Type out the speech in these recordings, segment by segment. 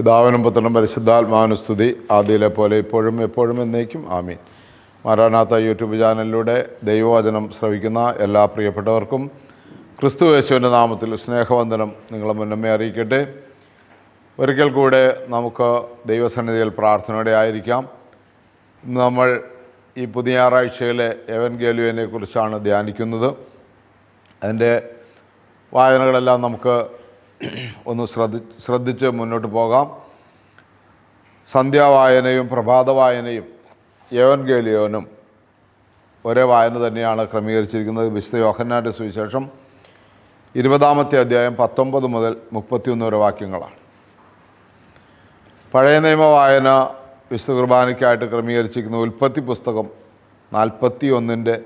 പിതാവിനും പുത്രനും പരിശുദ്ധാത്മാനുസ്തുതി ആദ്യയിലെ പോലെ ഇപ്പോഴും എപ്പോഴും എന്നേക്കും. ആമീൻ. മാരാനാത്ത യൂട്യൂബ് ചാനലിലൂടെ ദൈവവചനം ശ്രവിക്കുന്ന എല്ലാ പ്രിയപ്പെട്ടവർക്കും ക്രിസ്തു യേശുവിന്റെ നാമത്തിൽ സ്നേഹവന്ദനം നിങ്ങളെ മുന്നമേ അറിയിക്കട്ടെ. ഒരിക്കൽ കൂടെ നമുക്ക് ദൈവസന്നിധിയിൽ പ്രാർത്ഥനയോടെ ആയിരിക്കാം. നമ്മൾ ഈ പുതിയ ഞായറാഴ്ചയിലെ എവൻഗേലുവിനെ കുറിച്ചാണ് ധ്യാനിക്കുന്നത്. അതിന്റെ വായനകളെല്ലാം നമുക്ക് ഒന്ന് ശ്രദ്ധ ശ്രദ്ധിച്ച് മുന്നോട്ട് പോകാം. സന്ധ്യാവായനയും പ്രഭാത വായനയും യവൻഗേലിയോനും ഒരേ വായന തന്നെയാണ് ക്രമീകരിച്ചിരിക്കുന്നത്. വിശുദ്ധ യോഹന്നാന്റെ സുവിശേഷം ഇരുപതാമത്തെ അധ്യായം പത്തൊമ്പത് മുതൽ മുപ്പത്തിയൊന്ന് വരെ വാക്യങ്ങളാണ്. പഴയ നിയമ വായന വിശുദ്ധ കുർബാനയ്ക്കായിട്ട് ക്രമീകരിച്ചിരിക്കുന്ന ഉൽപ്പത്തി പുസ്തകം നാൽപ്പത്തി ഒന്നിന്റെ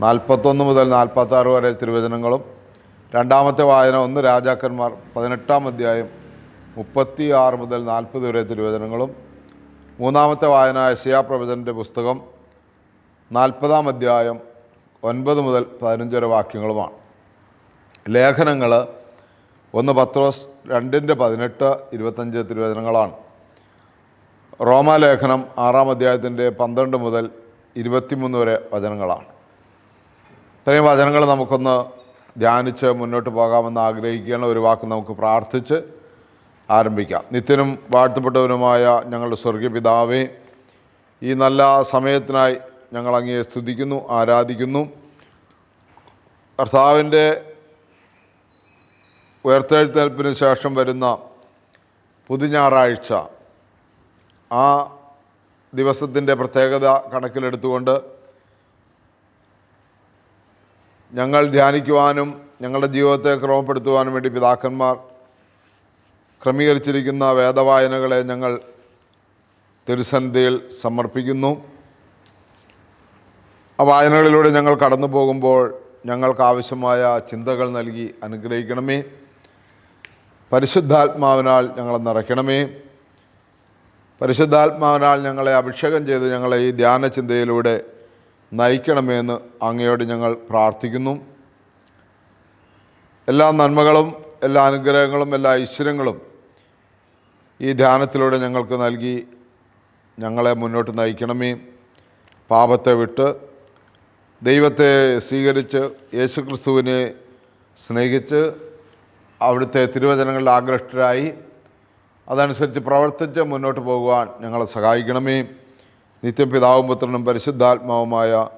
നാൽപ്പത്തൊന്ന് മുതൽ നാൽപ്പത്താറ് വരെ തിരുവചനങ്ങളും രണ്ടാമത്തെ വായന ഒന്ന് രാജാക്കന്മാർ പതിനെട്ടാം അധ്യായം മുപ്പത്തി ആറ് മുതൽ നാൽപ്പത് വരെ തിരുവചനങ്ങളും. മൂന്നാമത്തെ വായന യശയാ പ്രവചന്റെ പുസ്തകം നാൽപ്പതാം അധ്യായം ഒൻപത് മുതൽ പതിനഞ്ച് വരെ വാക്യങ്ങളുമാണ്. ലേഖനങ്ങൾ ഒന്ന് പത്രോസ് രണ്ടിന്റെ പതിനെട്ട് ഇരുപത്തഞ്ച് തിരുവചനങ്ങളാണ്. റോമാലേഖനം ആറാം അധ്യായത്തിന്റെ പന്ത്രണ്ട് മുതൽ ഇരുപത്തിമൂന്ന് വരെ വചനങ്ങളാണ്. ഇത്രയും വചനങ്ങൾ നമുക്കൊന്ന് ധ്യാനിച്ച് മുന്നോട്ട് പോകാമെന്ന് ആഗ്രഹിക്കുകയാണ്. ഒരു വാക്ക് നമുക്ക് പ്രാർത്ഥിച്ച് ആരംഭിക്കാം. നിത്യനും വാഴ്ത്തപ്പെട്ടവനുമായ ഞങ്ങളുടെ സ്വർഗീയ പിതാവേ ഈ നല്ല സമയത്തിനായി ഞങ്ങൾ അങ്ങയെ സ്തുതിക്കുന്നു ആരാധിക്കുന്നു. കർത്താവിന്റെ ഉയർത്തെഴുത്തേൽപ്പിന് ശേഷം വരുന്ന പുതുഞാറാഴ്ച ആ ദിവസത്തിന്റെ പ്രത്യേകത കണക്കിലെടുത്തുകൊണ്ട് ഞങ്ങൾ ധ്യാനിക്കുവാനും ഞങ്ങളുടെ ജീവിതത്തെ ക്രമപ്പെടുത്തുവാനും വേണ്ടി പിതാക്കന്മാർ ക്രമീകരിച്ചിരിക്കുന്ന വേദവായനകളെ ഞങ്ങൾ തിരുസന്ധിയിൽ സമർപ്പിക്കുന്നു. ആ വായനകളിലൂടെ ഞങ്ങൾ കടന്നു പോകുമ്പോൾ ഞങ്ങൾക്ക് ആവശ്യമായ ചിന്തകൾ നൽകി അനുഗ്രഹിക്കണമേ. പരിശുദ്ധാത്മാവിനാൽ ഞങ്ങളെ നിറയ്ക്കണമേ. പരിശുദ്ധാത്മാവിനാൽ ഞങ്ങളെ അഭിഷേകം ചെയ്ത് ഞങ്ങളെ ഈ ധ്യാന ചിന്തയിലൂടെ നയിക്കണമേ എന്ന് അങ്ങയോട് ഞങ്ങൾ പ്രാർത്ഥിക്കുന്നു. എല്ലാ നന്മകളും എല്ലാ അനുഗ്രഹങ്ങളും എല്ലാ ഐശ്വര്യങ്ങളും ഈ ധ്യാനത്തിലൂടെ ഞങ്ങൾക്ക് നൽകി ഞങ്ങളെ മുന്നോട്ട് നയിക്കണമേ. പാപത്തെ വിട്ട് ദൈവത്തെ സ്വീകരിച്ച് യേശുക്രിസ്തുവിനെ സ്നേഹിച്ച് അവിടുത്തെ തിരുവചനങ്ങളിൽ ആകൃഷ്ടരായി അതനുസരിച്ച് പ്രവർത്തിച്ച് മുന്നോട്ട് പോകുവാൻ ഞങ്ങളെ സഹായിക്കണമേ. നിത്യം പിതാവും പുത്രനും പരിശുദ്ധാത്മാവുമായ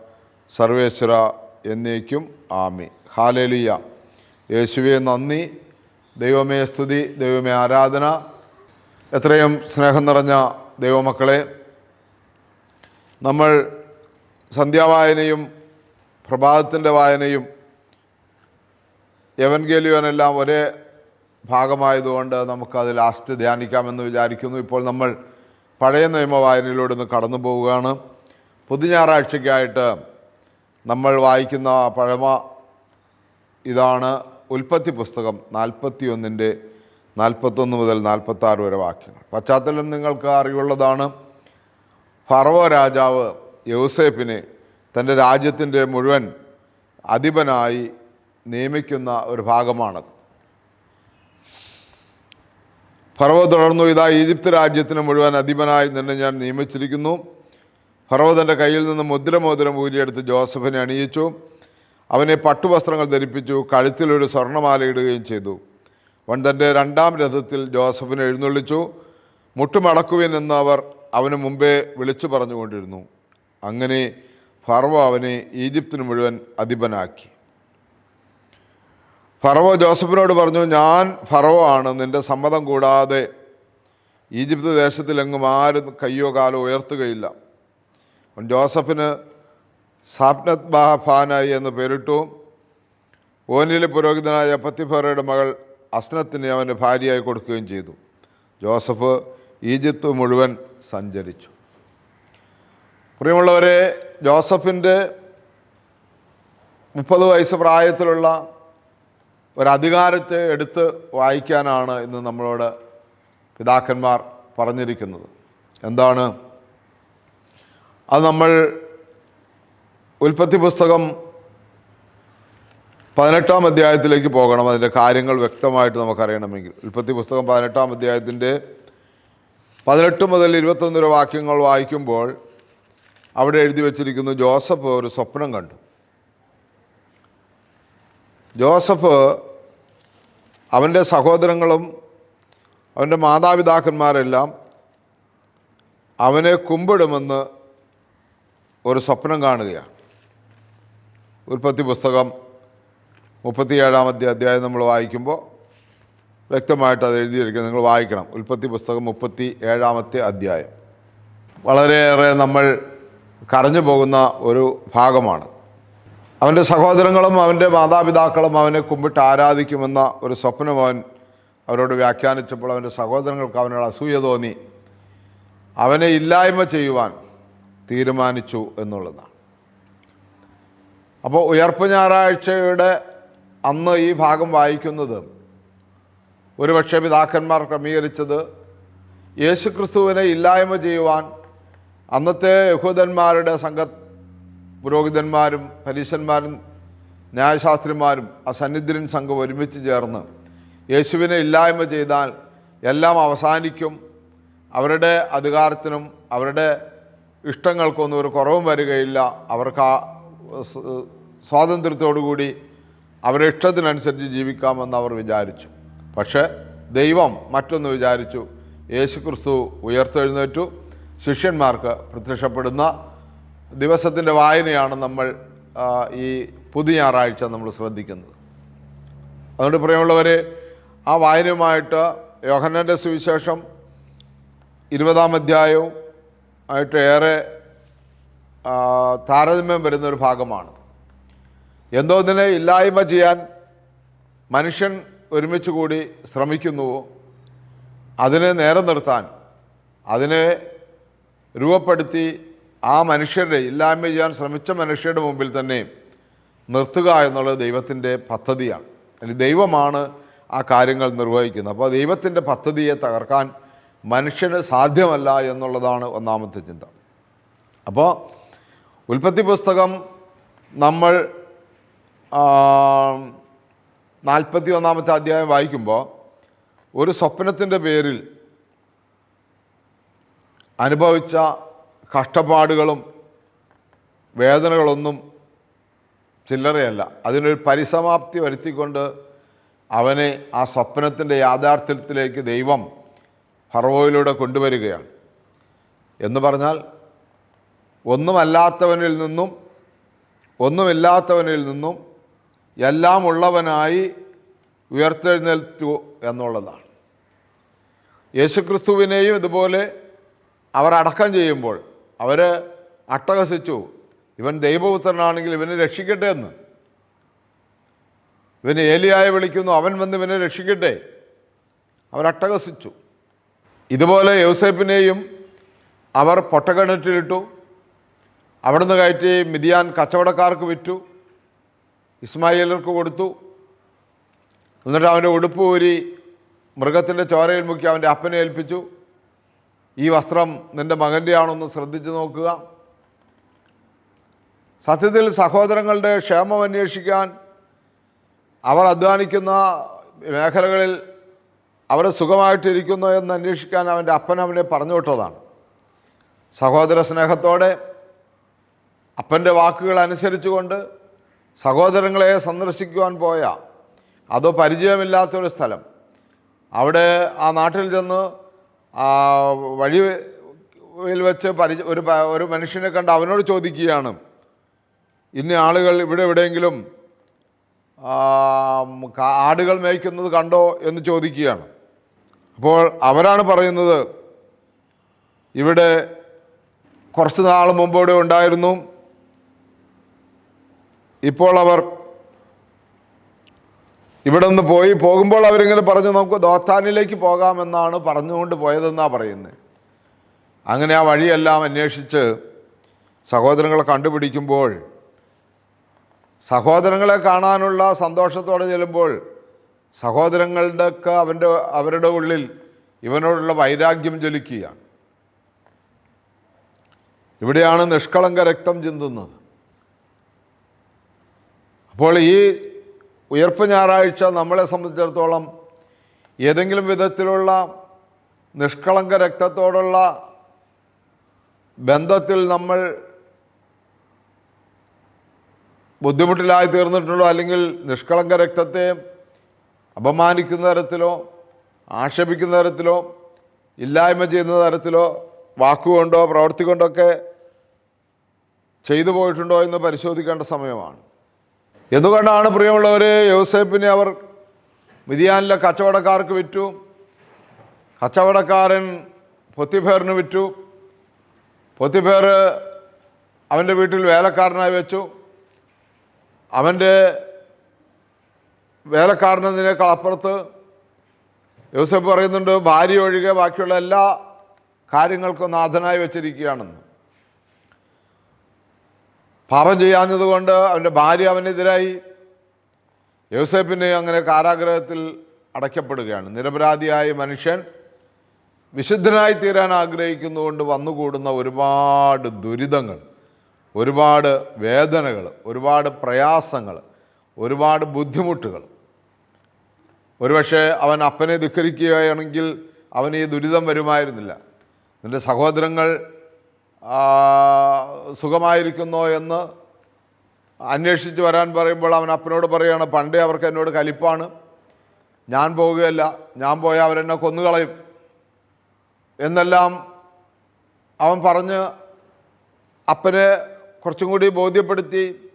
സർവേശ്വര എന്നേക്കും ആമി ഹാലേലിയ. യേശുവെ നന്ദി. ദൈവമേ സ്തുതി. ദൈവമേ ആരാധന. എത്രയും സ്നേഹം നിറഞ്ഞ ദൈവമക്കളെ നമ്മൾ സന്ധ്യാവായനയും പ്രഭാതത്തിന്റെ വായനയും യവൻഗേലിയോനെല്ലാം ഒരേ ഭാഗമായതുകൊണ്ട് നമുക്കത് ലാസ്റ്റ് ധ്യാനിക്കാമെന്ന് വിചാരിക്കുന്നു. ഇപ്പോൾ നമ്മൾ പഴയ നിയമ വായനയിലൂടെ ഒന്ന് കടന്നു പോവുകയാണ്. പുതു ഞായറാഴ്ചയ്ക്കായിട്ട് നമ്മൾ വായിക്കുന്ന പഴമ ഇതാണ് ഉൽപ്പത്തി പുസ്തകം നാൽപ്പത്തി ഒന്നിന്റെ നാൽപ്പത്തൊന്ന് മുതൽ നാൽപ്പത്താറ് വരെ വാക്യങ്ങൾ. പശ്ചാത്തലം നിങ്ങൾക്ക് അറിവുള്ളതാണ്. ഫറവോ രാജാവ് യൗസേപ്പിനെ തന്റെ രാജ്യത്തിന്റെ മുഴുവൻ അധിപനായി നിയമിക്കുന്ന ഒരു ഭാഗമാണത്. ഫറവോ തുടർന്നു. ഇതാ ഈജിപ്ത് രാജ്യത്തിന് മുഴുവൻ അധിപനായി നിന്നെ ഞാൻ നിയമിച്ചിരിക്കുന്നു. ഫറവോ തന്റെ കയ്യിൽ നിന്ന് മുദ്രമോതിരം ഊരിയെടുത്ത് ജോസഫിനെ അണിയിച്ചു. അവനെ പട്ടുവസ്ത്രങ്ങൾ ധരിപ്പിച്ചു കഴുത്തിലൊരു സ്വർണമാല ഇടുകയും ചെയ്തു. അവൻ തന്റെ രണ്ടാം രഥത്തിൽ ജോസഫിനെ എഴുന്നള്ളിച്ചു. മുട്ടുമടക്കുവിൻ എന്ന് അവർ അവന് മുമ്പേ വിളിച്ചു പറഞ്ഞുകൊണ്ടിരുന്നു. അങ്ങനെ ഫറവോ അവനെ ഈജിപ്തിന് മുഴുവൻ അധിപനാക്കി. ഫറവോ ജോസഫിനോട് പറഞ്ഞു ഞാൻ ഫറവോ ആണ് നിന്റെ സമ്മതം കൂടാതെ ഈജിപ്ത് ദേശത്തിലെങ്ങും ആരും കയ്യോ കാലോ ഉയർത്തുകയില്ല. ജോസഫിന് സാപ്നത് ബാഹാനായി എന്ന് പേരിട്ടു. ഓനിലെ പുരോഹിതനായ പത്തിഫറയുടെ മകൾ അസ്നത്തിന് അവന് ഭാര്യയായി കൊടുക്കുകയും ചെയ്തു. ജോസഫ് ഈജിപ്ത് മുഴുവൻ സഞ്ചരിച്ചു. പ്രിയമുള്ളവരെ ജോസഫിന്റെ മുപ്പത് വയസ്സ് പ്രായത്തിലുള്ള ഒരധികാരത്തെ എടുത്ത് വായിക്കാനാണ് ഇന്ന് നമ്മളോട് പിതാക്കന്മാർ പറഞ്ഞിരിക്കുന്നത്. എന്താണ്? അത് നമ്മൾ ഉൽപ്പത്തി പുസ്തകം പതിനെട്ടാം അധ്യായത്തിലേക്ക് പോകണം. അതിന്റെ കാര്യങ്ങൾ വ്യക്തമായിട്ട് നമുക്കറിയണമെങ്കിൽ. ഉൽപ്പത്തി പുസ്തകം പതിനെട്ടാം അധ്യായത്തിന്റെ പതിനെട്ട് മുതൽ ഇരുപത്തൊന്ന് വരെ വാക്യങ്ങൾ വായിക്കുമ്പോൾ അവിടെ എഴുതി വച്ചിരിക്കുന്നു ജോസഫ് ഒരു സ്വപ്നം കണ്ടു. ജോസഫ് അവന്റെ സഹോദരങ്ങളും അവന്റെ മാതാപിതാക്കന്മാരെല്ലാം അവനെ കുമ്പിടുമെന്ന് ഒരു സ്വപ്നം കാണുകയാണ്. ഉൽപ്പത്തി പുസ്തകം മുപ്പത്തിയേഴാമത്തെ അധ്യായം നമ്മൾ വായിക്കുമ്പോൾ വ്യക്തമായിട്ട് അത് എഴുതിയിരിക്കുന്നത് നിങ്ങൾ വായിക്കണം. ഉൽപ്പത്തി പുസ്തകം മുപ്പത്തി ഏഴാമത്തെ അധ്യായം. വളരെയേറെ നമ്മൾ കരഞ്ഞു പോകുന്ന ഒരു ഭാഗമാണ്. അവന്റെ സഹോദരങ്ങളും അവന്റെ മാതാപിതാക്കളും അവനെ കുമ്പിട്ട് ആരാധിക്കുമെന്ന ഒരു സ്വപ്നം അവൻ അവരോട് വ്യാഖ്യാനിച്ചപ്പോൾ അവന്റെ സഹോദരങ്ങൾക്ക് അവനോട് അസൂയ തോന്നി. അവനെ ഇല്ലായ്മ ചെയ്യുവാൻ തീരുമാനിച്ചു എന്നുള്ളതാണ്. അപ്പോൾ ഉയർപ്പ് ഞായറാഴ്ചയുടെ അന്ന് ഈ ഭാഗം വായിക്കുന്നത് ഒരുപക്ഷെ പിതാക്കന്മാർ ക്രമീകരിച്ചത് യേശുക്രിസ്തുവിനെ ഇല്ലായ്മ ചെയ്യുവാൻ അന്നത്തെ യഹൂദന്മാരുടെ സംഘ പുരോഹിതന്മാരും പരീശന്മാരും ന്യായശാസ്ത്രിമാരും ആ സന്നിധിരൻ സംഘം ഒരുമിച്ച് ചേർന്ന് യേശുവിനെ ഇല്ലായ്മ ചെയ്താൽ എല്ലാം അവസാനിക്കും. അവരുടെ അധികാരത്തിനും അവരുടെ ഇഷ്ടങ്ങൾക്കൊന്നും ഒരു കുറവും വരികയില്ല. അവർക്ക് ആ സ്വാതന്ത്ര്യത്തോടുകൂടി അവരുടെ ഇഷ്ടത്തിനനുസരിച്ച് ജീവിക്കാമെന്ന് അവർ വിചാരിച്ചു. പക്ഷേ ദൈവം മറ്റൊന്ന് വിചാരിച്ചു. യേശുക്രിസ്തു ഉയർത്തെഴുന്നേറ്റു. ശിഷ്യന്മാർക്ക് പ്രത്യക്ഷപ്പെടുന്ന ദിവസത്തിന്റെ വായനയാണ് നമ്മൾ ഈ പുതിയ ഞായറാഴ്ച നമ്മൾ ശ്രദ്ധിക്കുന്നത്. അതുകൊണ്ട് പ്രിയമുള്ളവരെ ആ വായനയുമായിട്ട് യോഹന്നന്റെ സുവിശേഷം ഇരുപതാം അധ്യായവും ആയിട്ട് ഏറെ താരതമ്യം വരുന്ന ഒരു ഭാഗമാണ് ഇതിനെ ഇല്ലായ്മ ചെയ്യാൻ മനുഷ്യൻ ഒരുമിച്ച് കൂടി ശ്രമിക്കുന്നുവോ അതിനെ നേരെ നിർത്താൻ അതിനെ രൂപപ്പെടുത്തി ആ മനുഷ്യരുടെ ഇല്ലായ്മ ചെയ്യാൻ ശ്രമിച്ച മനുഷ്യരുടെ മുമ്പിൽ തന്നെ നിർത്തുക എന്നുള്ളത് ദൈവത്തിന്റെ പദ്ധതിയാണ്. അല്ലെങ്കിൽ ദൈവമാണ് ആ കാര്യങ്ങൾ നിർവഹിക്കുന്നത്. അപ്പോൾ ദൈവത്തിന്റെ പദ്ധതിയെ തകർക്കാൻ മനുഷ്യന് സാധ്യമല്ല എന്നുള്ളതാണ് ഒന്നാമത്തെ ചിന്ത. അപ്പോൾ ഉൽപ്പത്തി പുസ്തകം നമ്മൾ നാൽപ്പത്തി ഒന്നാമത്തെ അധ്യായം വായിക്കുമ്പോൾ ഒരു സ്വപ്നത്തിന്റെ പേരിൽ അനുഭവിച്ച കഷ്ടപ്പാടുകളും വേദനകളൊന്നും ചില്ലറയല്ല. അതിനൊരു പരിസമാപ്തി വരുത്തിക്കൊണ്ട് അവനെ ആ സ്വപ്നത്തിന്റെ യാഥാർത്ഥ്യത്തിലേക്ക് ദൈവം ഫറവോയിലൂടെ കൊണ്ടുവരികയാണ്. എന്ന് പറഞ്ഞാൽ ഒന്നുമല്ലാത്തവനിൽ നിന്നും ഒന്നുമില്ലാത്തവനിൽ നിന്നും എല്ലാം ഉള്ളവനായി ഉയർത്തെഴുന്നേൽത്തു എന്നുള്ളതാണ്. യേശുക്രിസ്തുവിനെയും ഇതുപോലെ അവർ അടക്കം ചെയ്യുമ്പോൾ അവർ അട്ടഹസിച്ചു. ഇവൻ ദൈവപുത്രനാണെങ്കിൽ ഇവനെ രക്ഷിക്കട്ടെ എന്ന്. ഇവന് ഏലിയായി വിളിക്കുന്നു. അവൻ വന്ന് ഇവനെ രക്ഷിക്കട്ടെ. അവർ അട്ടഹസിച്ചു. ഇതുപോലെ യൗസേപ്പിനെയും അവർ പൊട്ടക്കിണറ്റിലിട്ടു. അവിടുന്ന് കയറ്റി മിതിയാൻ കച്ചവടക്കാർക്ക് വിറ്റു. ഇസ്മായിലർക്ക് കൊടുത്തു. എന്നിട്ട് അവന്റെ ഉടുപ്പ് ഊരി മൃഗത്തിന്റെ ചോരയിൽ മുക്കി അവന്റെ അപ്പനെ ഏൽപ്പിച്ചു. ഈ വസ്ത്രം നിന്റെ മകന്റെ ആണൊന്ന് ശ്രദ്ധിച്ചു നോക്കുക. സത്യത്തിൽ സഹോദരങ്ങളുടെ ക്ഷേമം അന്വേഷിക്കാൻ അവർ അധ്വാനിക്കുന്ന മേഖലകളിൽ അവർ സുഖമായിട്ടിരിക്കുന്നു എന്ന് അന്വേഷിക്കാൻ അവന്റെ അപ്പൻ അവനെ പറഞ്ഞു വിട്ടതാണ്. സഹോദര സ്നേഹത്തോടെ അപ്പന്റെ വാക്കുകൾ അനുസരിച്ചുകൊണ്ട് സഹോദരങ്ങളെ സന്ദർശിക്കുവാൻ പോയ അതോ പരിചയമില്ലാത്തൊരു സ്ഥലം. അവിടെ ആ നാട്ടിൽ ചെന്ന് ആ വഴിയിൽ വെച്ച് പരിച ഒരു ഒരു മനുഷ്യനെ കണ്ട് അവനോട് ചോദിക്കുകയാണ്. ഇന്ന ആളുകൾ ഇവിടെ എവിടെയെങ്കിലും ആടുകൾ മേയ്ക്കുന്നത് കണ്ടോ എന്ന് ചോദിക്കുകയാണ്. അപ്പോൾ അവരാണ് പറയുന്നത് ഇവിടെ കുറച്ച് നാൾ മുമ്പ് ഇവിടെ ഉണ്ടായിരുന്നു. ഇപ്പോൾ അവർ ഇവിടെ നിന്ന് പോയി പോകുമ്പോൾ അവരിങ്ങനെ പറഞ്ഞു നമുക്ക് ദോത്താനിലേക്ക് പോകാമെന്നാണ് പറഞ്ഞുകൊണ്ട് പോയതെന്നാണ് പറയുന്നത് അങ്ങനെ ആ വഴിയെല്ലാം അന്വേഷിച്ച് സഹോദരങ്ങളെ കണ്ടുപിടിക്കുമ്പോൾ സഹോദരങ്ങളെ കാണാനുള്ള സന്തോഷത്തോടെ ചെല്ലുമ്പോൾ സഹോദരങ്ങളുടെയൊക്കെ അവന്റെ അവരുടെ ഉള്ളിൽ ഇവനോടുള്ള വൈരാഗ്യം ജ്വലിക്കുകയാണ്. ഇവിടെയാണ് നിഷ്കളങ്ക രക്തം ചിന്തുന്നത്. അപ്പോൾ ഈ ഉയർപ്പ് ഞായറാഴ്ച നമ്മളെ സംബന്ധിച്ചിടത്തോളം ഏതെങ്കിലും വിധത്തിലുള്ള നിഷ്കളങ്ക രക്തത്തോടുള്ള ബന്ധത്തിൽ നമ്മൾ ബുദ്ധിമുട്ടിലായി തീർന്നിട്ടുണ്ടോ അല്ലെങ്കിൽ നിഷ്കളങ്ക രക്തത്തെ അപമാനിക്കുന്ന തരത്തിലോ ആക്ഷേപിക്കുന്ന തരത്തിലോ ഇല്ലായ്മ ചെയ്യുന്ന തരത്തിലോ വാക്കുകൊണ്ടോ പ്രവൃത്തി കൊണ്ടൊക്കെ ചെയ്തു പോയിട്ടുണ്ടോ എന്ന് പരിശോധിക്കേണ്ട സമയമാണ്. എന്തുകൊണ്ടാണ് പ്രിയമുള്ളവരെ യോസേപ്പിനെ അവർ മിതിയാനിലെ കച്ചവടക്കാർക്ക് വിറ്റു? കച്ചവടക്കാരൻ പൊത്തിഫേറിന് വിറ്റു. പൊത്തിഫേർ അവന്റെ വീട്ടിൽ വേലക്കാരനായി വെച്ചു. അവന്റെ വേലക്കാരനതിനേക്കാൾ അപ്പുറത്ത് യൂസഫ് പറയുന്നുണ്ട് ഭാര്യ ഒഴികെ ബാക്കിയുള്ള എല്ലാ കാര്യങ്ങൾക്കും നാഥനായി വെച്ചിരിക്കുകയാണെന്ന്. പാപം ചെയ്യാഞ്ഞതുകൊണ്ട് അവന്റെ ഭാര്യ അവനെതിരായി. യോസേപ്പിനെ അങ്ങനെ കാരാഗ്രഹത്തിൽ അടയ്ക്കപ്പെടുകയാണ്. നിരപരാധിയായ മനുഷ്യൻ വിശുദ്ധനായി തീരാൻ ആഗ്രഹിക്കുന്നതുകൊണ്ട് വന്നുകൂടുന്ന ഒരുപാട് ദുരിതങ്ങൾ ഒരുപാട് വേദനകൾ ഒരുപാട് പ്രയാസങ്ങൾ ഒരുപാട് ബുദ്ധിമുട്ടുകൾ. ഒരുപക്ഷെ അവൻ അപ്പനെ ധിക്കരിക്കുകയാണെങ്കിൽ അവന് ഈ ദുരിതം വരുമായിരുന്നില്ല. നിന്റെ സഹോദരങ്ങൾ സുഖമായിരിക്കുന്നോ എന്ന് അന്വേഷിച്ച് വരാൻ പറയുമ്പോൾ അവൻ അപ്പനോട് പറയുകയാണ് പണ്ടേ അവർക്ക് എന്നോട് കലിപ്പാണ്. ഞാൻ പോവുകയല്ല. ഞാൻ പോയാൽ അവരെന്നെ കൊന്നുകളയും. എന്നെല്ലാം അവൻ പറഞ്ഞ് അപ്പനെ കുറച്ചും കൂടി ബോധ്യപ്പെടുത്തി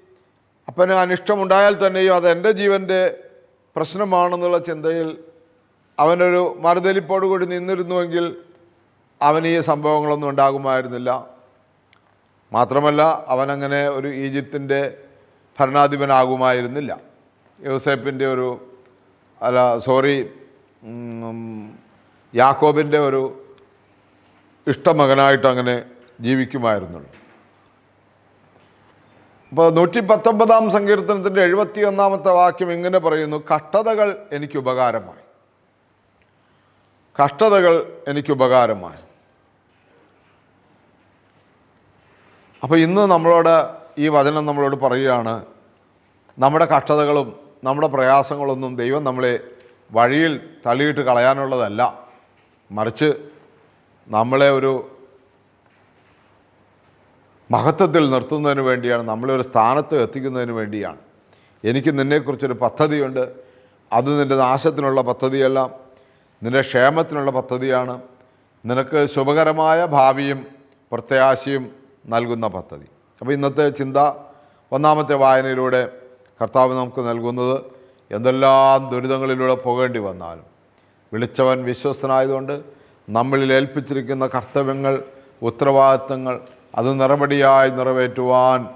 അപ്പന് അനിഷ്ടമുണ്ടായാൽ തന്നെയും അത് എന്റെ ജീവന്റെ പ്രശ്നമാണെന്നുള്ള ചിന്തയിൽ അവനൊരു മറുതലിപ്പോടുകൂടി നിന്നിരുന്നുവെങ്കിൽ അവന് ഈ സംഭവങ്ങളൊന്നും ഉണ്ടാകുമായിരുന്നില്ല. മാത്രമല്ല അവനങ്ങനെ ഒരു ഈജിപ്തിന്റെ ഭരണാധിപനാകുമായിരുന്നില്ല. യോസേപ്പിന്റെ ഒരു അല്ല സോറി യാക്കോബിന്റെ ഒരു ഇഷ്ടമകനായിട്ട് അങ്ങനെ ജീവിക്കുമായിരുന്നുള്ളൂ. അപ്പോൾ നൂറ്റി പത്തൊമ്പതാം സങ്കീർത്തനത്തിന്റെ എഴുപത്തി ഒന്നാമത്തെ വാക്യം ഇങ്ങനെ പറയുന്നു കഷ്ടതകൾ എനിക്ക് ഉപകാരമായി കഷ്ടതകൾ എനിക്ക് ഉപകാരമായി അപ്പോൾ ഇന്ന് നമ്മളോട് ഈ വചനം നമ്മളോട് പറയുകയാണ് നമ്മുടെ കഷ്ടതകളും നമ്മുടെ പ്രയാസങ്ങളൊന്നും ദൈവം നമ്മളെ വഴിയിൽ തള്ളിയിട്ട് കളയാനുള്ളതല്ല. മറിച്ച് നമ്മളെ ഒരു മഹത്വത്തിൽ നിർത്തുന്നതിന് വേണ്ടിയാണ് നമ്മളെ ഒരു സ്ഥാനത്ത് എത്തിക്കുന്നതിന് വേണ്ടിയാണ്. എനിക്ക് നിന്നെക്കുറിച്ചൊരു പദ്ധതിയുണ്ട്. അത് നിന്റെ നാശത്തിനുള്ള പദ്ധതിയല്ല. നിന്റെ ക്ഷേമത്തിനുള്ള പദ്ധതിയാണ്. നിനക്ക് ശുഭകരമായ ഭാവിയും പ്രത്യാശയും നൽകുന്ന പദ്ധതി. അപ്പോൾ ഇന്നത്തെ ചിന്ത ഒന്നാമത്തെ വായനയിലൂടെ കർത്താവ് നമുക്ക് നൽകുന്നത് എന്തെല്ലാം ദുരിതങ്ങളിലൂടെ പോകേണ്ടി വന്നാലും. വിളിച്ചവൻ വിശ്വസ്തനായതുകൊണ്ട് നമ്മളിൽ ഏൽപ്പിച്ചിരിക്കുന്ന കർത്തവ്യങ്ങൾ ഉത്തരവാദിത്തങ്ങൾ അത് നിറപടിയായി നിറവേറ്റുവാൻ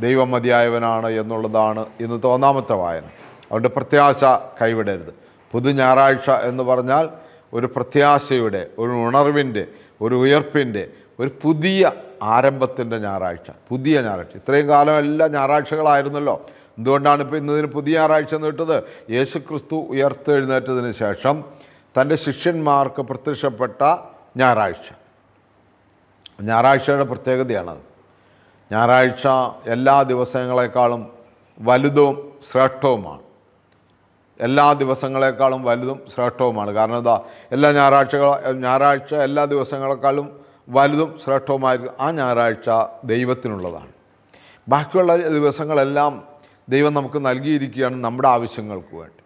ദൈവം മതിയായവനാണ് എന്നുള്ളതാണ് ഇന്നത്തെ ഒന്നാമത്തെ വായന. അതുകൊണ്ട് പ്രത്യാശ കൈവിടരുത്. പുതു ഞായറാഴ്ച എന്ന് പറഞ്ഞാൽ ഒരു പ്രത്യാശയുടെ ഒരു ഉണർവിന്റെ ഒരു ഉയർപ്പിന്റെ ഒരു പുതിയ ആരംഭത്തിന്റെ ഞായറാഴ്ച പുതിയ ഞായറാഴ്ച. ഇത്രയും കാലം എല്ലാ ഞായറാഴ്ചകളായിരുന്നല്ലോ. എന്തുകൊണ്ടാണ് ഇപ്പോൾ ഇന്നതിന് പുതിയ ഞായറാഴ്ച എന്ന് വിട്ടത് യേശു ക്രിസ്തു ഉയർത്തെഴുന്നേറ്റതിന് ശേഷം തന്റെ ശിഷ്യന്മാർക്ക് പ്രത്യക്ഷപ്പെട്ട ഞായറാഴ്ച. ഞായറാഴ്ചയുടെ പ്രത്യേകതയാണത്. ഞായറാഴ്ച എല്ലാ ദിവസങ്ങളെക്കാളും വലുതും ശ്രേഷ്ഠവുമാണ്. എല്ലാ ദിവസങ്ങളെക്കാളും വലുതും ശ്രേഷ്ഠവുമാണ്. കാരണം എന്താ? എല്ലാ ഞായറാഴ്ചകൾ ഞായറാഴ്ച എല്ലാ ദിവസങ്ങളെക്കാളും വലുതും ശ്രേഷ്ഠവുമായിരുന്നു ആ ഞായറാഴ്ച ദൈവത്തിനുള്ളതാണ്. ബാക്കിയുള്ള ദിവസങ്ങളെല്ലാം ദൈവം നമുക്ക് നൽകിയിരിക്കുകയാണ് നമ്മുടെ ആവശ്യങ്ങൾക്ക് വേണ്ടി.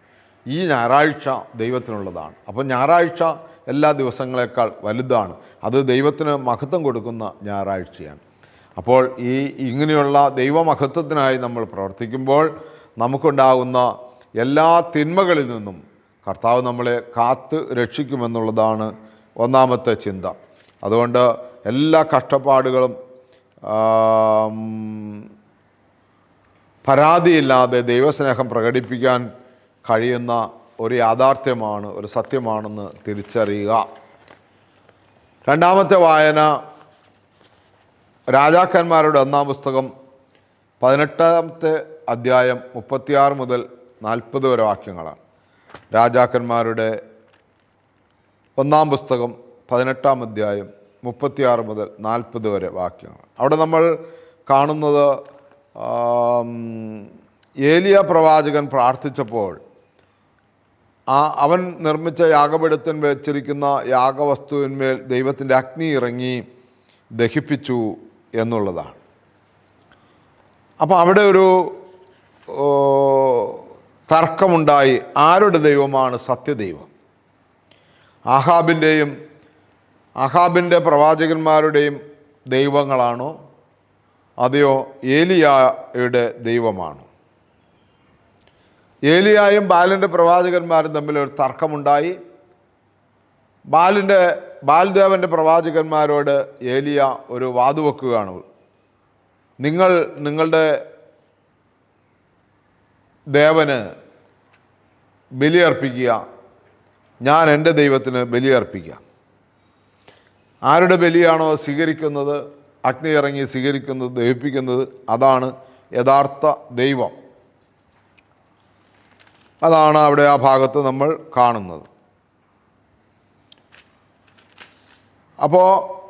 ഈ ഞായറാഴ്ച ദൈവത്തിനുള്ളതാണ്. അപ്പോൾ ഞായറാഴ്ച എല്ലാ ദിവസങ്ങളെക്കാൾ വലുതാണ്. അത് ദൈവത്തിന് മഹത്വം കൊടുക്കുന്ന ഞായറാഴ്ചയാണ്. അപ്പോൾ ഈ ഇങ്ങനെയുള്ള ദൈവമഹത്വത്തിനായി നമ്മൾ പ്രവർത്തിക്കുമ്പോൾ നമുക്കുണ്ടാകുന്ന എല്ലാ തിന്മകളിൽ നിന്നും കർത്താവ് നമ്മളെ കാത്ത് രക്ഷിക്കുമെന്നുള്ളതാണ് ഒന്നാമത്തെ ചിന്ത. അതുകൊണ്ട് എല്ലാ കഷ്ടപ്പാടുകളും പരാതിയില്ലാതെ ദൈവസ്നേഹം പ്രകടിപ്പിക്കാൻ കഴിയുന്ന ഒരു യാഥാർത്ഥ്യമാണ് ഒരു സത്യമാണെന്ന് തിരിച്ചറിയുക. രണ്ടാമത്തെ വായന രാജാക്കന്മാരുടെ ഒന്നാം പുസ്തകം പതിനെട്ടാമത്തെ അധ്യായം മുപ്പത്തിയാറ് മുതൽ നാൽപ്പത് വരെ വാക്യങ്ങളാണ്. രാജാക്കന്മാരുടെ ഒന്നാം പുസ്തകം പതിനെട്ടാം അധ്യായം മുപ്പത്തിയാറ് മുതൽ നാൽപ്പത് വരെ വാക്യങ്ങൾ. അവിടെ നമ്മൾ കാണുന്നത് ഏലിയ പ്രവാചകൻ പ്രാർത്ഥിച്ചപ്പോൾ ആ അവൻ നിർമ്മിച്ച യാഗപീഠത്തിൽ വെച്ചിരിക്കുന്ന യാഗവസ്തുവിന്മേൽ ദൈവത്തിന്റെ അഗ്നി ഇറങ്ങി ദഹിപ്പിച്ചു എന്നുള്ളതാണ്. അപ്പോൾ അവിടെ ഒരു തർക്കമുണ്ടായി. ആരുടെ ദൈവമാണ് സത്യദൈവം? ആഹാബിന്റെയും ആഹാബിന്റെ പ്രവാചകന്മാരുടെയും ദൈവങ്ങളാണോ? അതെയോ ഏലിയായുടെ ദൈവമാണോ? ഏലിയായും ബാലിന്റെ പ്രവാചകന്മാരും തമ്മിൽ ഒരു തർക്കമുണ്ടായി. ബാലിന്റെ ബാൽദേവന്റെ പ്രവാചകന്മാരോട് ഏലിയ ഒരു വാതുവെക്കുകയാണ്. നിങ്ങൾ നിങ്ങളുടെ ദേവന് ബലിയർപ്പിക്കുക. ഞാൻ എന്റെ ദൈവത്തിന് ബലിയർപ്പിക്കുക ആരുടെ ബലിയാണോ സ്വീകരിക്കുന്നത്? അഗ്നി ഇറങ്ങി സ്വീകരിക്കുന്നത് ദഹിപ്പിക്കുന്നത്? അതാണ് യഥാർത്ഥ ദൈവം. അതാണ് അവിടെ ആ ഭാഗത്ത് നമ്മൾ കാണുന്നത്. അപ്പോൾ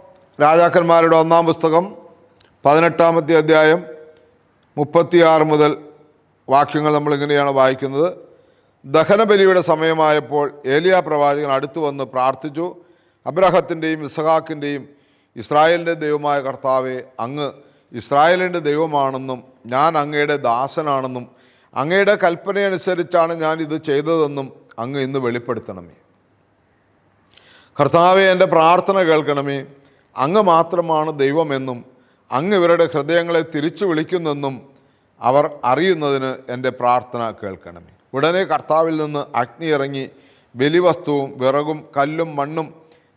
രാജാക്കന്മാരുടെ ഒന്നാം പുസ്തകം പതിനെട്ടാമത്തെ അധ്യായം മുപ്പത്തിയാറ് മുതൽ വാക്യങ്ങൾ നമ്മളിങ്ങനെയാണ് വായിക്കുന്നത്. ദഹനബലിയുടെ സമയമായപ്പോൾ ഏലിയ പ്രവാചകൻ അടുത്തു വന്ന് പ്രാർത്ഥിച്ചു. അബ്രഹത്തിന്റെയും ഇസഹാക്കിന്റെയും ഇസ്രായേലിന്റെ ദൈവമായ കർത്താവെ അങ്ങ് ഇസ്രായേലിന്റെ ദൈവമാണെന്നും ഞാൻ അങ്ങയുടെ ദാസനാണെന്നും അങ്ങയുടെ കൽപ്പനയനുസരിച്ചാണ് ഞാൻ ഇത് ചെയ്തതെന്നും അങ്ങ് ഇന്ന് വെളിപ്പെടുത്തണമേ. കർത്താവെ എന്റെ പ്രാർത്ഥന കേൾക്കണമേ. അങ്ങ് മാത്രമാണ് ദൈവമെന്നും അങ്ങ് ഇവരുടെ ഹൃദയങ്ങളെ തിരിച്ചു വിളിക്കുന്നെന്നും അവർ അറിയുന്നതിന് എന്റെ പ്രാർത്ഥന കേൾക്കണമേ. ഉടനെ കർത്താവിൽ നിന്ന് അഗ്നി ഇറങ്ങി ബലിവസ്തുവും വിറകും കല്ലും മണ്ണും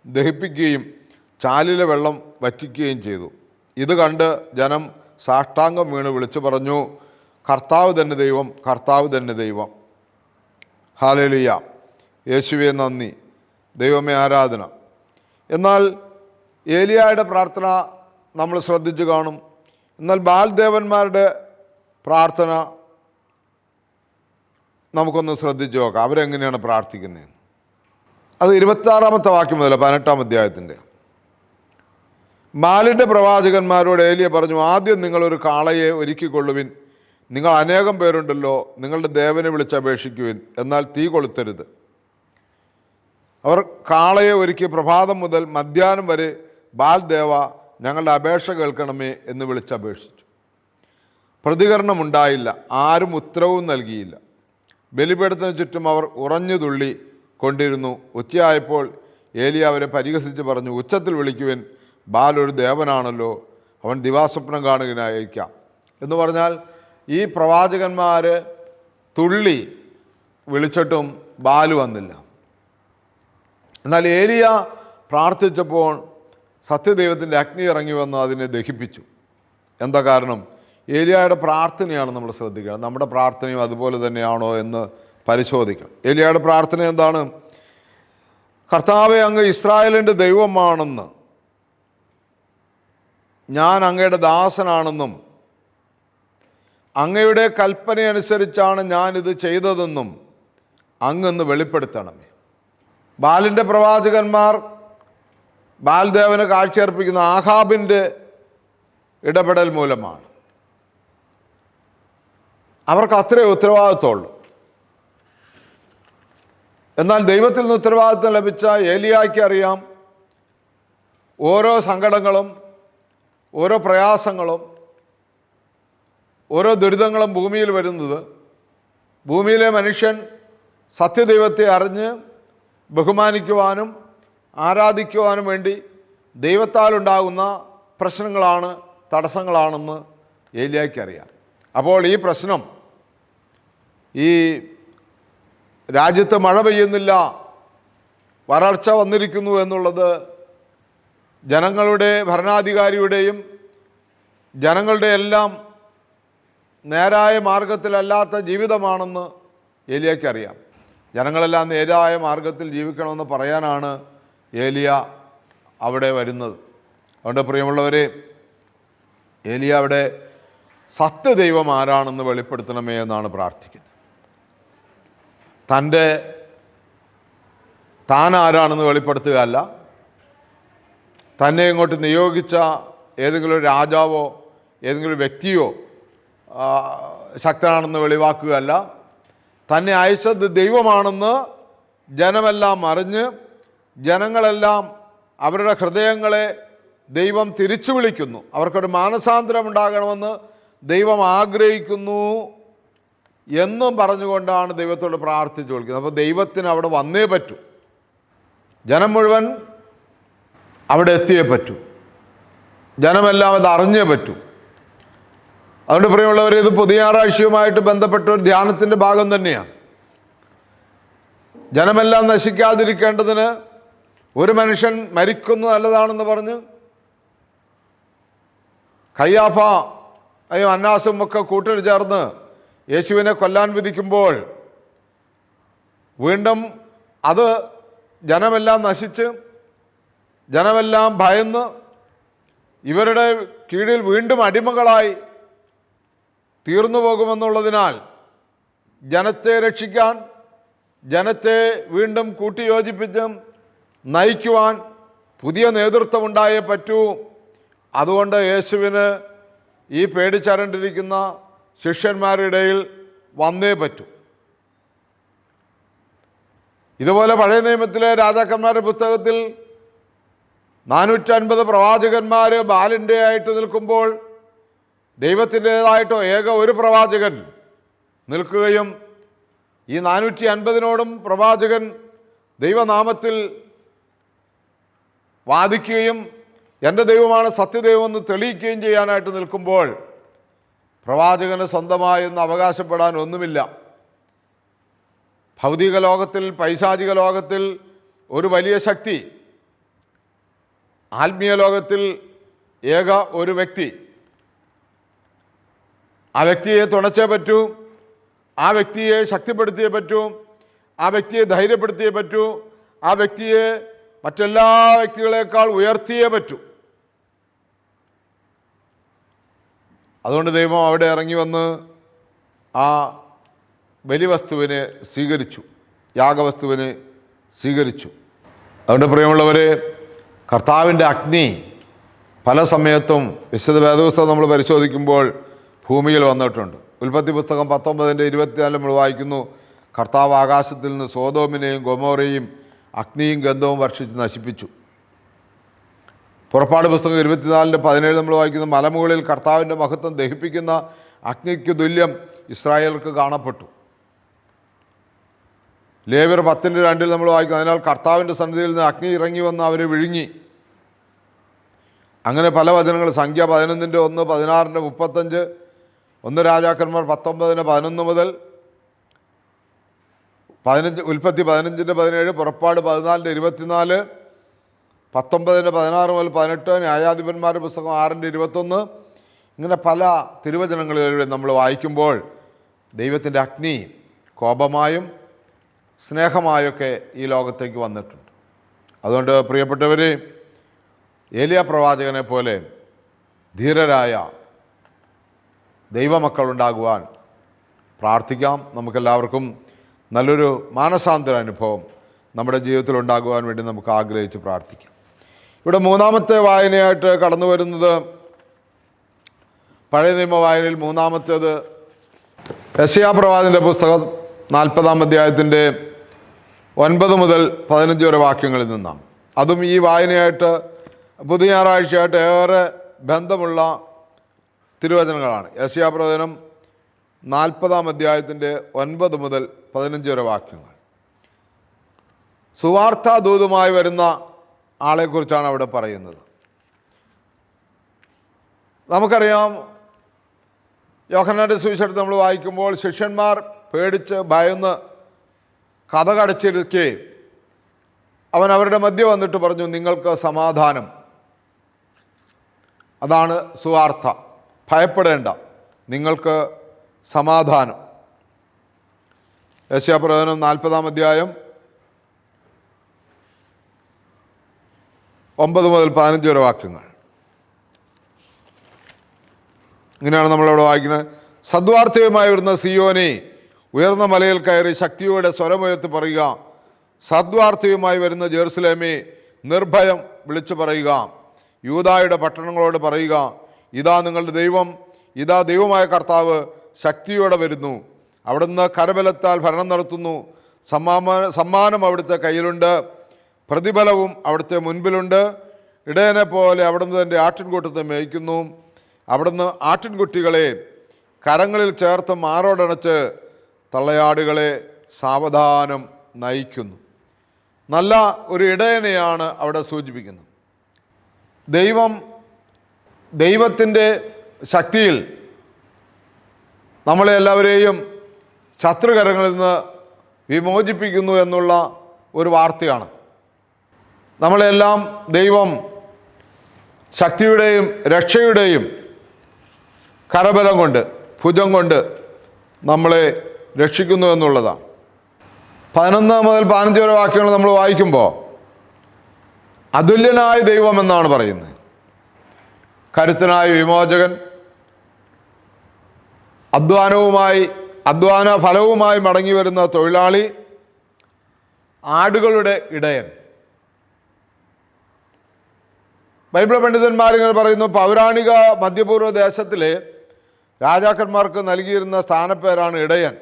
ദഹിപ്പിക്കുകയും ചാലിലെ വെള്ളം വറ്റിക്കുകയും ചെയ്തു. ഇത് കണ്ട് ജനം സാഷ്ടാംഗം വീണ് വിളിച്ചു പറഞ്ഞു കർത്താവ് തന്നെ ദൈവം കർത്താവ് തന്നെ ദൈവം. ഹാലലിയ. യേശുവെ നന്ദി. ദൈവമേ ആരാധന. എന്നാൽ ഏലിയായുടെ പ്രാർത്ഥന നമ്മൾ ശ്രദ്ധിച്ചു കാണും. എന്നാൽ ബാൽദേവന്മാരുടെ പ്രാർത്ഥന നമുക്കൊന്ന് ശ്രദ്ധിച്ചു നോക്കാം. അവരെങ്ങനെയാണ് പ്രാർത്ഥിക്കുന്നത്? അത് ഇരുപത്താറാമത്തെ വാക്യം മുതൽ പതിനെട്ടാം അധ്യായത്തിന്റെ. ബാലിന്റെ പ്രവാചകന്മാരോട് ഏലിയ പറഞ്ഞു ആദ്യം നിങ്ങളൊരു കാളയെ ഒരുക്കിക്കൊള്ളുവിൻ. നിങ്ങൾ അനേകം പേരുണ്ടല്ലോ നിങ്ങളുടെ ദേവനെ വിളിച്ചപേക്ഷിക്കുവിൻ. എന്നാൽ തീ കൊളുത്തരുത്. അവർ കാളയെ ഒരുക്കി പ്രഭാതം മുതൽ മധ്യാഹ്നം വരെ ബാൽ ദേവ ഞങ്ങളുടെ അപേക്ഷ കേൾക്കണമേ എന്ന് വിളിച്ചപേക്ഷിച്ചു. പ്രതികരണമുണ്ടായില്ല ആരും ഉത്തരവും നൽകിയില്ല. ബലിപീഠത്തിന് ചുറ്റും അവർ ഉറഞ്ഞു തുള്ളി കൊണ്ടിരുന്നു. ഉച്ചയായപ്പോൾ ഏലിയ അവരെ പരിഹസിച്ച് പറഞ്ഞു ഉച്ചത്തിൽ വിളിക്കുവൻ. ബാലൊരു ദേവനാണല്ലോ. അവൻ ദിവാസ്വപ്നം കാണുകയായിരിക്കാം. എന്ന് പറഞ്ഞാൽ ഈ പ്രവാചകന്മാർ തുള്ളി വിളിച്ചിട്ടും ബാൽ വന്നില്ല. എന്നാൽ ഏലിയ പ്രാർത്ഥിച്ചപ്പോൾ സത്യദൈവത്തിന്റെ അഗ്നി ഇറങ്ങി വന്ന് അതിനെ ദഹിപ്പിച്ചു. എന്താ കാരണം? ഏലിയയുടെ പ്രാർത്ഥനയാണ് നമ്മൾ ശ്രദ്ധിക്കുക നമ്മുടെ പ്രാർത്ഥനയും അതുപോലെ തന്നെയാണോ എന്ന് പരിശോധിക്കണം ഏലിയായുടെ പ്രാർത്ഥന എന്താണ്? കർത്താവെ അങ്ങ് ഇസ്രായേലിന്റെ ദൈവമാണെന്ന്. ഞാൻ അങ്ങയുടെ ദാസനാണെന്നും അങ്ങയുടെ കൽപ്പനയനുസരിച്ചാണ് ഞാനിത് ചെയ്തതെന്നും അങ്ങെന്ന് വെളിപ്പെടുത്തണമേ. ബാലിന്റെ പ്രവാചകന്മാർ ബാൽദേവന് കാഴ്ചയർപ്പിക്കുന്ന ആഹാബിന്റെ ഇടപെടൽ മൂലമാണ്. അവർക്ക് അത്രേ ഉത്തരവാദിത്തമുള്ളൂ എന്നാൽ ദൈവത്തിൽ നിന്ന് ഉത്തരവാദിത്വം ലഭിച്ച ഏലിയായ്ക്ക് അറിയാം ഓരോ സങ്കടങ്ങളും ഓരോ പ്രയാസങ്ങളും ഓരോ ദുരിതങ്ങളും ഭൂമിയിൽ വരുന്നത്. ഭൂമിയിലെ മനുഷ്യൻ സത്യദൈവത്തെ അറിഞ്ഞ് ബഹുമാനിക്കുവാനും ആരാധിക്കുവാനും വേണ്ടി ദൈവത്താൽ ഉണ്ടാകുന്ന പ്രശ്നങ്ങളാണ് തടസ്സങ്ങളാണെന്ന് ഏലിയായ്ക്ക് അറിയാം. അപ്പോൾ ഈ പ്രശ്നം ഈ രാജ്യത്ത് മഴ പെയ്യുന്നില്ല വരൾച്ച വന്നിരിക്കുന്നു എന്നുള്ളത് ജനങ്ങളുടെ ഭരണാധികാരിയുടെയും ജനങ്ങളുടെ എല്ലാം നേരായ മാർഗത്തിലല്ലാത്ത ജീവിതമാണെന്ന് ഏലിയക്കറിയാം ജനങ്ങളെല്ലാം നേരായ മാർഗത്തിൽ ജീവിക്കണമെന്ന് പറയാനാണ് ഏലിയ അവിടെ വരുന്നത്. അതുകൊണ്ട് പ്രിയമുള്ളവരെ ഏലിയ അവിടെ സത്യദൈവം ആരാണെന്ന് വെളിപ്പെടുത്തണമേ എന്നാണ് പ്രാർത്ഥിക്കുന്നത്. തന്റെ താൻ ആരാണെന്ന് വെളിപ്പെടുത്തുകയല്ല. തന്നെ ഇങ്ങോട്ട് നിയോഗിച്ച ഏതെങ്കിലും ഒരു രാജാവോ ഏതെങ്കിലും വ്യക്തിയോ ശക്തനാണെന്ന് വെളിവാക്കുകയല്ല. തന്നെ അയച്ചത് ദൈവമാണെന്ന് ജനമെല്ലാം അറിഞ്ഞ് ജനങ്ങളെല്ലാം അവരുടെ ഹൃദയങ്ങളെ ദൈവം തിരിച്ചു വിളിക്കുന്നു. അവർക്കൊരു മാനസാന്തരം ഉണ്ടാകണമെന്ന് ദൈവം ആഗ്രഹിക്കുന്നു. എന്നും പറഞ്ഞുകൊണ്ടാണ് ദൈവത്തോട് പ്രാർത്ഥിച്ചു വിളിക്കുന്നത്. അപ്പോൾ ദൈവത്തിന് അവിടെ വന്നേ പറ്റൂ. ജനം മുഴുവൻ അവിടെ എത്തിയേ പറ്റൂ. ജനമെല്ലാം അത് അറിഞ്ഞേ പറ്റൂ. അതുകൊണ്ട് പ്രിയമുള്ളവർ ഇത് പുതിയ ഞായറാഴ്ചയുമായിട്ട് ബന്ധപ്പെട്ട ഒരു ധ്യാനത്തിന്റെ ഭാഗം തന്നെയാണ്. ജനമെല്ലാം നശിക്കാതിരിക്കേണ്ടതിന് ഒരു മനുഷ്യൻ മരിക്കുന്നു നല്ലതാണെന്ന് പറഞ്ഞ് കയ്യാഫ അയ്യോ അന്നാസും ഒക്കെ കൂട്ടർ ചേർന്ന് യേശുവിനെ കൊല്ലാൻ വിധിക്കുമ്പോൾ വീണ്ടും അത് ജനമെല്ലാം നശിച്ച് ജനമെല്ലാം ഭയന്ന് ഇവരുടെ കീഴിൽ വീണ്ടും അടിമകളായി തീർന്നു പോകുമെന്നുള്ളതിനാൽ ജനത്തെ രക്ഷിക്കാൻ ജനത്തെ വീണ്ടും കൂട്ടിയോജിപ്പിച്ചും നയിക്കുവാൻ പുതിയ നേതൃത്വം ഉണ്ടായേ പറ്റൂ. അതുകൊണ്ട് യേശുവിന് ഈ പേടിച്ചരണ്ടിരിക്കുന്ന ശിഷ്യന്മാരുടെ ഇടയിൽ വന്നേ പറ്റൂ. ഇതുപോലെ പഴയ നിയമത്തിലെ രാജാക്കന്മാരുടെ പുസ്തകത്തിൽ നാനൂറ്റി അൻപത് പ്രവാചകന്മാർ ബാലിന്റെ ആയിട്ട് നിൽക്കുമ്പോൾ ദൈവത്തിന്റേതായിട്ടോ ഏക ഒരു പ്രവാചകൻ നിൽക്കുകയും ഈ നാനൂറ്റി അൻപതിനോടും പ്രവാചകൻ ദൈവനാമത്തിൽ വാദിക്കുകയും എന്റെ ദൈവമാണ് സത്യദൈവമെന്ന് തെളിയിക്കുകയും ചെയ്യാനായിട്ട് നിൽക്കുമ്പോൾ പ്രവാചകന് സ്വന്തമായെന്ന് അവകാശപ്പെടാൻ ഒന്നുമില്ല. ഭൗതിക ലോകത്തിൽ പൈശാചിക ലോകത്തിൽ ഒരു വലിയ ശക്തി ആത്മീയ ലോകത്തിൽ ഏക ഒരു വ്യക്തി. ആ വ്യക്തിയെ തുണച്ചേ പറ്റൂ ആ വ്യക്തിയെ ശക്തിപ്പെടുത്തിയേ പറ്റൂ ആ വ്യക്തിയെ ധൈര്യപ്പെടുത്തിയേ പറ്റൂ ആ വ്യക്തിയെ മറ്റെല്ലാ വ്യക്തികളെക്കാൾ ഉയർത്തിയേ പറ്റൂ. അതുകൊണ്ട് ദൈവം അവിടെ ഇറങ്ങി വന്ന് ആ ബലിവസ്തുവിനെ സ്വീകരിച്ചു യാഗവസ്തുവിനെ സ്വീകരിച്ചു. അതുകൊണ്ട് പ്രിയമുള്ളവരെ കർത്താവിന്റെ അഗ്നി പല സമയത്തും വിശുദ്ധ വേദപുസ്തകം നമ്മൾ പരിശോധിക്കുമ്പോൾ ഭൂമിയിൽ വന്നിട്ടുണ്ട്. ഉൽപ്പത്തി പുസ്തകം പത്തൊമ്പതിന്റെ ഇരുപത്തിനാല് നമ്മൾ വായിക്കുന്നു കർത്താവ് ആകാശത്തിൽ നിന്ന് സോതോമിനെയും ഗൊമോറയും അഗ്നിയും ഗന്ധവും വർഷിച്ച് നശിപ്പിച്ചു. പുറപ്പാട് പുസ്തകം ഇരുപത്തിനാലിന്റെ പതിനേഴ് നമ്മൾ വായിക്കുന്ന മലമുകളിൽ കർത്താവിന്റെ മഹത്വം ദഹിപ്പിക്കുന്ന അഗ്നിക്ക് തുല്യം ഇസ്രായേൽക്ക് കാണപ്പെട്ടു. ലേവർ പത്തിന്റെ രണ്ടിൽ നമ്മൾ വായിക്കുന്നു അതിനാൽ കർത്താവിന്റെ സന്നിധിയിൽ നിന്ന് അഗ്നി ഇറങ്ങി വന്ന് അവരെ വിഴുങ്ങി. അങ്ങനെ പല വചനങ്ങൾ സംഖ്യ പതിനൊന്നിന്റെ ഒന്ന് പതിനാറിന്റെ മുപ്പത്തഞ്ച് ഒന്ന് രാജാക്കന്മാർ പത്തൊമ്പതിന് പതിനൊന്ന് മുതൽ പതിനഞ്ച് ഉൽപ്പത്തി പതിനഞ്ചിന്റെ പതിനേഴ് പുറപ്പാട് പതിനാലിന്റെ ഇരുപത്തിനാല് പത്തൊമ്പതിന്റെ പതിനാറ് മുതൽ പതിനെട്ട് ന്യായാധിപന്മാരുടെ പുസ്തകം ആറിന്റെ ഇരുപത്തൊന്ന്. ഇങ്ങനെ പല തിരുവചനങ്ങളിലൂടെ നമ്മൾ വായിക്കുമ്പോൾ ദൈവത്തിന്റെ അഗ്നി കോപമായും സ്നേഹമായൊക്കെ ഈ ലോകത്തേക്ക് വന്നിട്ടുണ്ട്. അതുകൊണ്ട് പ്രിയപ്പെട്ടവർ ഏലിയ പ്രവാചകനെ പോലെ ധീരരായ ദൈവമക്കളുണ്ടാകുവാൻ പ്രാർത്ഥിക്കാം. നമുക്കെല്ലാവർക്കും നല്ലൊരു മാനസാന്തര അനുഭവം നമ്മുടെ ജീവിതത്തിൽ ഉണ്ടാകുവാൻ വേണ്ടി നമുക്ക് ആഗ്രഹിച്ച് പ്രാർത്ഥിക്കാം. ഇവിടെ മൂന്നാമത്തെ വായനയായിട്ട് കടന്നു വരുന്നത് പഴയ നിയമ വായനയിൽ മൂന്നാമത്തേത് യശയാ പ്രവാചന്റെ പുസ്തകം നാൽപ്പതാം അധ്യായത്തിന്റെ ഒൻപത് മുതൽ പതിനഞ്ച് വരെ വാക്യങ്ങളിൽ നിന്നാണ്. അതും ഈ വായനയായിട്ട് പുതിയ ഞായറാഴ്ചയായിട്ട് ഏറെ ബന്ധമുള്ള തിരുവചനങ്ങളാണ്. യശയാ പ്രവചനം നാൽപ്പതാം അധ്യായത്തിന്റെ ഒൻപത് മുതൽ പതിനഞ്ച് വരെ വാക്യങ്ങൾ. സുവാർത്താ ദൂതുമായി വരുന്ന ആളെക്കുറിച്ചാണ് അവിടെ പറയുന്നത്. നമുക്കറിയാം യോഹനാന്റെ സുവിശേഷം നമ്മൾ വായിക്കുമ്പോൾ ശിഷ്യന്മാർ പേടിച്ച് ഭയന്ന് കഥ കടച്ചിരിക്കെ അവൻ അവരുടെ മധ്യ വന്നിട്ട് പറഞ്ഞു നിങ്ങൾക്ക് സമാധാനം. അതാണ് സുവാർത്ത. ഭയപ്പെടേണ്ട. നിങ്ങൾക്ക് സമാധാനം. യശ്യാപ്രവചനം നാൽപ്പതാം അധ്യായം ഒമ്പത് മുതൽ പതിനഞ്ച് വരെ വാക്യങ്ങൾ. ഇങ്ങനെയാണ് നമ്മളവിടെ വായിക്കുന്നത്. സദ്വാർത്ഥ്യവുമായി വരുന്ന സിയോനെ ഉയർന്ന മലയിൽ കയറി ശക്തിയോടെ സ്വരമുയർത്തി പറയുക. സദ്വാർത്ഥ്യവുമായി വരുന്ന ജെറുസലേമെ നിർഭയം വിളിച്ചു പറയുക. യൂതായുടെ പട്ടണങ്ങളോട് പറയുക. ഇതാ നിങ്ങളുടെ ദൈവം ഇതാ ദൈവമായ കർത്താവ് ശക്തിയോടെ വരുന്നു. അവിടുന്ന് കരബലത്താൽ ഭരണം നടത്തുന്നു. സമ്മാന സമ്മാനം അവിടുത്തെ കയ്യിലുണ്ട്. പ്രതിഫലവും അവിടുത്തെ മുൻപിലുണ്ട്. ഇടയനെ പോലെ അവിടുന്ന് തന്റെ ആട്ടിൻകൂട്ടത്തെ മേയ്ക്കുന്നു. അവിടുന്ന് ആട്ടിൻകുട്ടികളെ കരങ്ങളിൽ ചേർത്ത് മാറോടണച്ച് തള്ളയാടുകളെ സാവധാനം നയിക്കുന്നു. നല്ല ഒരു ഇടയനെയാണ് അവിടെ സൂചിപ്പിക്കുന്നത്. ദൈവം ദൈവത്തിന്റെ ശക്തിയിൽ നമ്മളെ എല്ലാവരെയും ശത്രുകരങ്ങളിൽ നിന്ന് വിമോചിപ്പിക്കുന്നു എന്നുള്ള ഒരു വാർത്തയാണ്. നമ്മളെല്ലാം ദൈവം ശക്തിയുടെയും രക്ഷയുടെയും കരബലം കൊണ്ട് ഭുജം കൊണ്ട് നമ്മളെ രക്ഷിക്കുന്നു എന്നുള്ളതാണ്. പതിനൊന്ന് മുതൽ പതിനഞ്ച് വരെ വാക്യങ്ങൾ നമ്മൾ വായിക്കുമ്പോൾ അതുല്യനായ ദൈവം എന്നാണ് പറയുന്നത്. കരുത്തനായ വിമോചകൻ അധ്വാനവുമായി അധ്വാന ഫലവുമായി മടങ്ങി വരുന്ന തൊഴിലാളി ആടുകളുടെ ഇടയൻ. ബൈബിൾ പണ്ഡിതന്മാരിങ്ങനെ പറയുന്നു പൗരാണിക മധ്യപൂർവ ദേശത്തിലെ രാജാക്കന്മാർക്ക് നൽകിയിരുന്ന സ്ഥാനപ്പേരാണ് ഇടയൻ.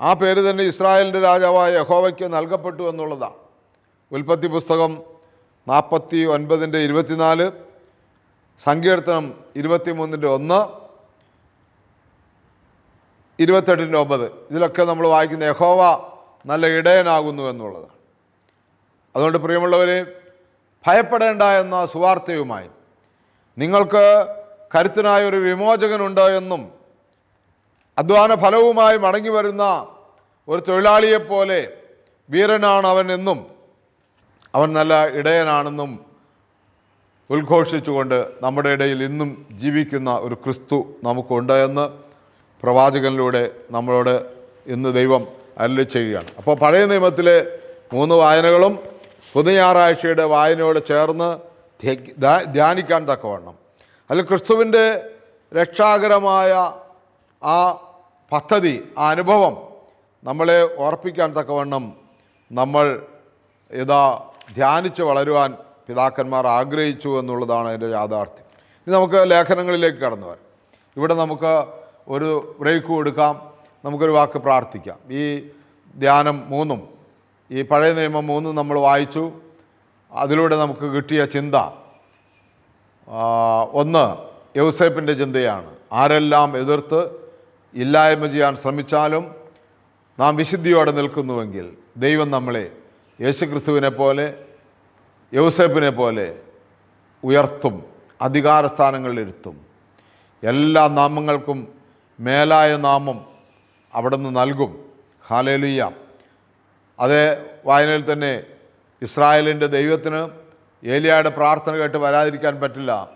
ആ പേര് തന്നെ ഇസ്രായേലിന്റെ രാജാവായ യഹോവയ്ക്ക് നൽകപ്പെട്ടു എന്നുള്ളതാണ്. ഉൽപ്പത്തി പുസ്തകം നാൽപ്പത്തി ഒൻപതിന്റെ ഇരുപത്തിനാല് സങ്കീർത്തനം ഇരുപത്തിമൂന്നിന്റെ ഒന്ന് ഇരുപത്തെട്ടിന്റെ ഒമ്പത്. ഇതിലൊക്കെ നമ്മൾ വായിക്കുന്ന യഹോവ നല്ല ഇടയനാകുന്നു എന്നുള്ളതാണ്. അതുകൊണ്ട് പ്രിയമുള്ളവരെ ഭയപ്പെടേണ്ട എന്ന സുവാർത്തയുമായി. നിങ്ങൾക്ക് കരുത്തനായ ഒരു വിമോചകനുണ്ട് എന്നും അധ്വാന ഫലവുമായി മടങ്ങി വരുന്ന ഒരു തൊഴിലാളിയെപ്പോലെ വീരനാണ് അവൻ എന്നും അവൻ നല്ല ഇടയനാണെന്നും ഉദ്ഘോഷിച്ചുകൊണ്ട് നമ്മുടെ ഇടയിൽ ഇന്നും ജീവിക്കുന്ന ഒരു ക്രിസ്തു നമുക്കുണ്ട് എന്ന് പ്രവാചകനിലൂടെ നമ്മളോട് ഇന്ന് ദൈവം അല്ല ചെയ്യുകയാണ്. അപ്പോൾ പഴയ നിയമത്തിലെ മൂന്ന് വായനകളും പുതു ഞായറാഴ്ചയുടെ വായനയോട് ചേർന്ന് ധ്യാനിക്കാൻ തക്കവണ്ണം. അതിൽ ക്രിസ്തുവിന്റെ രക്ഷാകരമായ ആ പദ്ധതി ആ അനുഭവം നമ്മളെ ഓർപ്പിക്കാൻ തക്കവണ്ണം നമ്മൾ ഇതാ ധ്യാനിച്ച് വളരുവാൻ പിതാക്കന്മാർ ആഗ്രഹിച്ചു എന്നുള്ളതാണ് അതിന്റെ യാഥാർത്ഥ്യം. ഇനി നമുക്ക് ലേഖനങ്ങളിലേക്ക് കടന്നു വരാം. ഇവിടെ നമുക്ക് ഒരു ബ്രേക്ക് കൊടുക്കാം. നമുക്കൊരു വാക്ക് പ്രാർത്ഥിക്കാം. ഈ ധ്യാനം മൂന്നും ഈ പഴയ നിയമം മൂന്ന് നമ്മൾ വായിച്ചു. അതിലൂടെ നമുക്ക് കിട്ടിയ ചിന്ത ഒന്ന് യൗസേപ്പിന്റെ ചിന്തയാണ്. ആരെല്ലാം എതിർത്ത് ഇല്ലായ്മ ചെയ്യാൻ ശ്രമിച്ചാലും നാം വിശുദ്ധിയോടെ നിൽക്കുന്നുവെങ്കിൽ ദൈവം നമ്മളെ യേശുക്രിസ്തുവിനെ പോലെ യൗസേപ്പിനെ പോലെ ഉയർത്തും അധികാരസ്ഥാനങ്ങളിലിരുത്തും. എല്ലാ നാമങ്ങൾക്കും മേലായ നാമം അവിടുന്ന് നൽകും. ഹാലേലുയ്യ അതേ വായനയിൽ തന്നെ ഇസ്രായേലിന്റെ ദൈവത്തിന് ഏലിയയുടെ പ്രാർത്ഥന കേട്ട് വരാതിരിക്കാൻ പറ്റില്ല.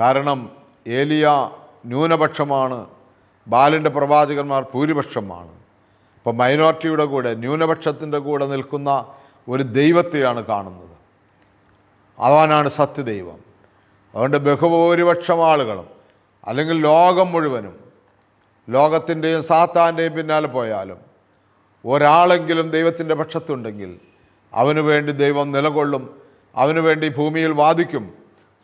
കാരണം ഏലിയ ന്യൂനപക്ഷമാണ് ബാലിന്റെ പ്രവാചകന്മാർ ഭൂരിപക്ഷമാണ്. ഇപ്പം മൈനോറിറ്റിയുടെ കൂടെ ന്യൂനപക്ഷത്തിന്റെ കൂടെ നിൽക്കുന്ന ഒരു ദൈവത്തെയാണ് കാണുന്നത്. അവനാണ് സത്യദൈവം. അതുകൊണ്ട് ബഹുഭൂരിപക്ഷം ആളുകളും അല്ലെങ്കിൽ ലോകം മുഴുവനും ലോകത്തിന്റെയും സാത്താന്റെയും പിന്നാലെ പോയാലും ഒരാളെങ്കിലും ദൈവത്തിന്റെ പക്ഷത്തുണ്ടെങ്കിൽ അവന് വേണ്ടി ദൈവം നിലകൊള്ളും അവന് വേണ്ടി ഭൂമിയിൽ വാദിക്കും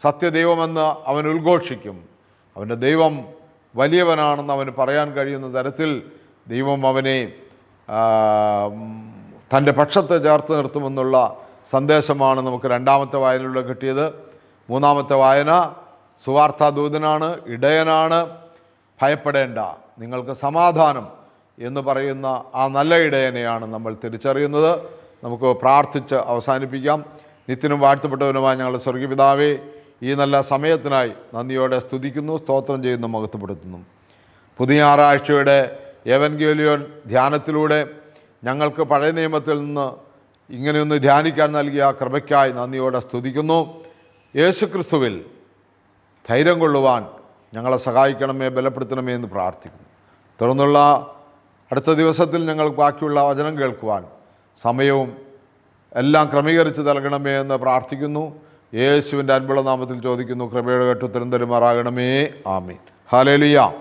സത്യദൈവമെന്ന് അവൻ ഉദ്ഘോഷിക്കും. അവന്റെ ദൈവം വലിയവനാണെന്ന് അവന് പറയാൻ കഴിയുന്ന തരത്തിൽ ദൈവം അവനെ തന്റെ പക്ഷത്തെ ചേർത്ത് നിർത്തുമെന്നുള്ള സന്ദേശമാണ് നമുക്ക് രണ്ടാമത്തെ വായനയിലൂടെ കിട്ടിയത്. മൂന്നാമത്തെ വായന സുവാർത്താ ദൂതനാണ് ഇടയനാണ് ഭയപ്പെടേണ്ട. നിങ്ങൾക്ക് സമാധാനം. എന്ന് പറയുന്ന ആ നല്ല ഇടയനെയാണ് നമ്മൾ തിരിച്ചറിയുന്നത്. നമുക്ക് പ്രാർത്ഥിച്ച് അവസാനിപ്പിക്കാം. നിത്യനും വാഴ്ത്തപ്പെട്ടവനുമായ ഞങ്ങളുടെ സ്വർഗീയപിതാവേ ഈ നല്ല സമയത്തിനായി നന്ദിയോടെ സ്തുതിക്കുന്നു സ്തോത്രം ചെയ്യുന്നു മഹത്വപ്പെടുത്തുന്നു. പുതിയ ഞായറാഴ്ചയുടെ എവൻഗേലിയോൻ ധ്യാനത്തിലൂടെ ഞങ്ങൾക്ക് പഴയ നിയമത്തിൽ നിന്ന് ഇങ്ങനെയൊന്ന് ധ്യാനിക്കാൻ നൽകിയ കൃപയ്ക്കായി നന്ദിയോടെ സ്തുതിക്കുന്നു. യേശുക്രിസ്തുവിൽ ധൈര്യം കൊള്ളുവാൻ ഞങ്ങളെ സഹായിക്കണമേ ബലപ്പെടുത്തണമേ എന്ന് പ്രാർത്ഥിക്കുന്നു. തുടർന്നുള്ള അടുത്ത ദിവസത്തിൽ ഞങ്ങൾ ബാക്കിയുള്ള വചനം കേൾക്കുവാൻ സമയവും എല്ലാം ക്രമീകരിച്ച് നൽകണമേ എന്ന് പ്രാർത്ഥിക്കുന്നു. യേശുവിന്റെ അൻപുള്ള നാമത്തിൽ ചോദിക്കുന്നു. കൃപയുടെ കേട്ടുത്തരം തരുമാറാകണമേ. ആമീൻ. ഹാലേലിയ